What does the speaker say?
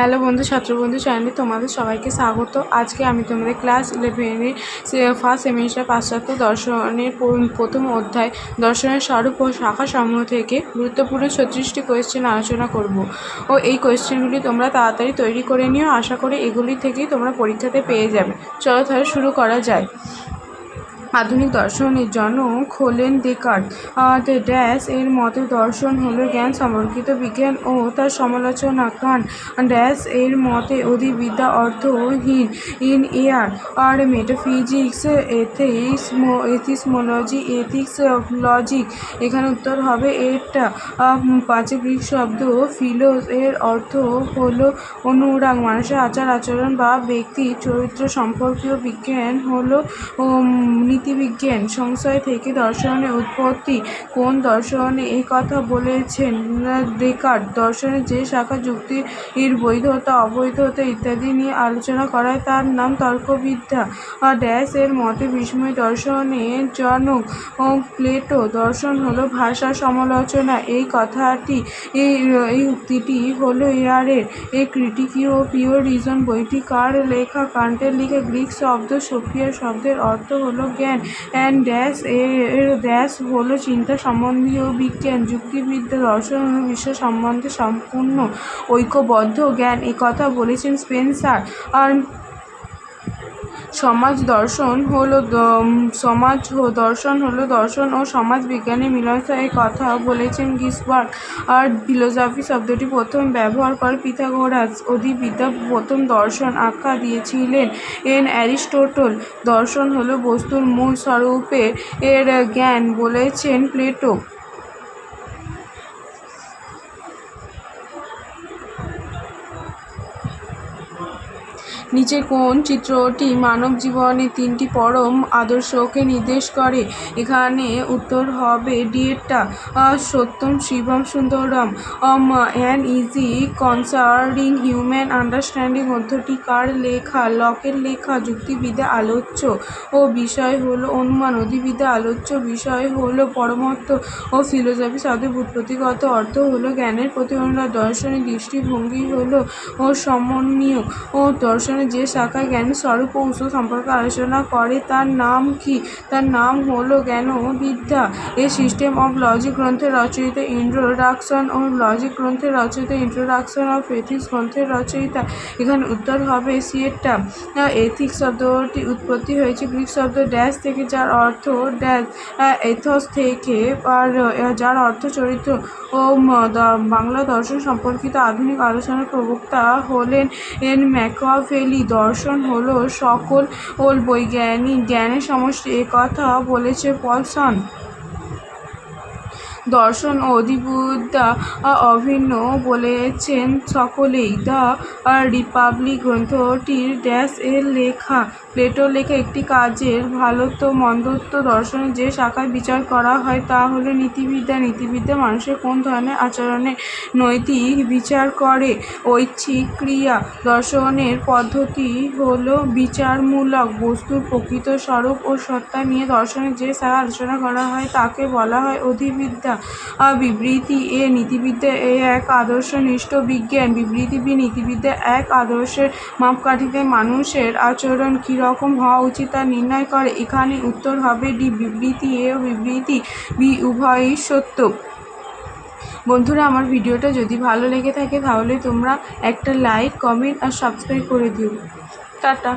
Hello বন্ধু ছাত্রবন্ধু চ্যানেলে তোমাদের সবাইকে স্বাগত। আজকে আমি তোমাদের ক্লাস ইলেভেনের ফার্স্ট সেমিস্টার পাশ্চাত্য দর্শনের প্রথম অধ্যায়, দর্শনের স্বরূপ ও শাখা সমূহ থেকে গুরুত্বপূর্ণ ছত্রিশটি কোয়েশ্চেন আলোচনা করব। ও এই কোয়েশ্চেনগুলি তোমরা তাড়াতাড়ি তৈরি করে নিও, আশা করি এগুলি থেকেই তোমরা পরীক্ষাতে পেয়ে যাবে। চলো তাহলে শুরু করা যায়। আধুনিক দর্শনের জনক হলেন ডেকার্ট। দ্য ড্যাশ এর মতে দর্শন হলো জ্ঞান সম্পর্কিত বিজ্ঞান ও তার সমালোচনা কান ড্যাশ এর মতে অধিবিদ্যা অর্থহীন। ইন এয়ার আর metaphysics ethics epistemology, ethics logic. এখানে উত্তর হবে এটা। পাঁচে গ্রিক শব্দ ফিলোস এর অর্থ হলো অনুরাগ। মানুষের আচার আচরণ বা ব্যক্তি চরিত্র সম্পর্কীয় বিজ্ঞান হলো নীতিবিজ্ঞান সংশয় থেকে দর্শনের উৎপত্তি কোন দর্শনে এই কথা বলেছেন ডেকার্ট? দর্শনের যে শাখা যুক্তির বৈধতা, অবৈধতা ইত্যাদি নিয়ে আলোচনা করায় তার নাম তর্কবিদ্যা। ড্যাশ এর মতে, বিস্ময় দর্শনের জনক প্লেটো দর্শন হলো ভাষা সমালোচনা। এই কথাটি, এই উক্তিটি হলো এয়ারের এই ক্রিটিকিও পিওর রিজন বইটি। কার লেখা, কান্টের লেখা গ্রিক শব্দ সোফিয়া শব্দের অর্থ হলো জ্ঞান। অ্যান্ড ড্যাশ এর ড্যাশ হলো চিন্তা সম্বন্ধীয় বিজ্ঞান, যুক্তিবিদ্যা দর্শন ও বিশ্ব সম্বন্ধে সম্পূর্ণ ঐক্যবদ্ধ জ্ঞান। একথা বলেছেন স্পেন্সার। সমাজ দর্শন হলো সমাজ দর্শন হলো দর্শন ও সমাজ বিজ্ঞানের মিলনস্থল কথা বলেছেন গিসবার্গ। আর ফিলোসফি শব্দটি প্রথম ব্যবহার করে পিথাগোরাস অধিবিদ্যা প্রথম দর্শন আখ্যা দিয়েছিলেন এন অ্যারিস্টোটল। দর্শন হলো বস্তুর মূল স্বরূপে এর জ্ঞান বলেছেন প্লেটো। নিচে কোন চিত্রটি মানব জীবনের তিনটি পরম আদর্শকে নির্দেশ করে? এখানে উত্তর হবে ডিএটা। সত্যম, শিবম, Sundaram. An, essay, concerning, human understanding অধ্যটি কার লেখা? লকের লেখা, যুক্তিবিদ্যা, আলোচ্য ও বিষয় হলো অনুমান। অধিবিদ্যা, আলোচ্য বিষয় হলো পরমত্ব ও ফিলোসফি শব্দের ব্যুৎপত্তিগত অর্থ হলো জ্ঞানের প্রতি অনুরাগ। দর্শনের দৃষ্টিভঙ্গি হলো ও সমন্বয় ও দর্শনের যে শাখায় জ্ঞানের স্বরূপ ও উৎস সম্পর্কে আলোচনা করে, তার নাম কি? তার নাম হলো জ্ঞানবিদ্যা। এ সিস্টেম অফ লজিক গ্রন্থের রচয়িতা ইন্ট্রোডাকশন ও লজিক গ্রন্থের রচয়িতা ইন্ট্রোডাকশন অফ এথিক্স গ্রন্থের রচয়িতা। এখানে উত্তর হবে সিয়েটটা। এথিক্স শব্দটি উৎপত্তি হয়েছে গ্রিক শব্দ ড্যাশ থেকে, যার অর্থ ড্যাশ এথস থেকে, আর যার অর্থ চরিত্র। ও বাংলা দর্শন সম্পর্কিত আধুনিক আলোচনার প্রবক্তা হলেন এন ম্যাকাভেলি দর্শন হল সকল বৈজ্ঞানিক জ্ঞানের সমষ্টি। কথা বলেছে পলসন। দর্শন ও অধিবিদ্যা আহ, অভিন্ন বলেছেন সকলেই। দ্য রিপাবলিক গ্রন্থটির ড্যাশ এর লেখা প্লেটোর লেখা একটি কাজের ভালোত্ব মন্দত্ব দর্শনের যে শাখায় বিচার করা হয় তা হলো নীতিবিদ্যা। নীতিবিদ্যা মানুষের কোন ধরনের আচরণে নৈতিক বিচার করে? ঐচ্ছিক ক্রিয়া দর্শনের পদ্ধতি হলো বিচারমূলক বস্তুর প্রকৃত স্বরূপ ও সত্তা নিয়ে দর্শনের যে শাখা আলোচনা করা হয় তাকে বলা হয় অধিবিদ্যা। বিবৃতি এ নীতিবিদ্যা এ এক আদর্শনিষ্ঠ বিজ্ঞান, বিবৃতি বি নীতিবিদ্যা এক আদর্শের মাপকাঠিতে মানুষের আচরণ কীরকম হওয়া উচিত তা নির্ণয় করে। এখানে উত্তর হবে ডি, বিবৃতি এ ও বিবৃতি বি, উভয়ই সত্য। বন্ধুরা, আমার ভিডিওটা যদি ভালো লেগে থাকে তাহলে তোমরা একটা লাইক, কমেন্ট আর সাবস্ক্রাইব করে দিও। টাটা।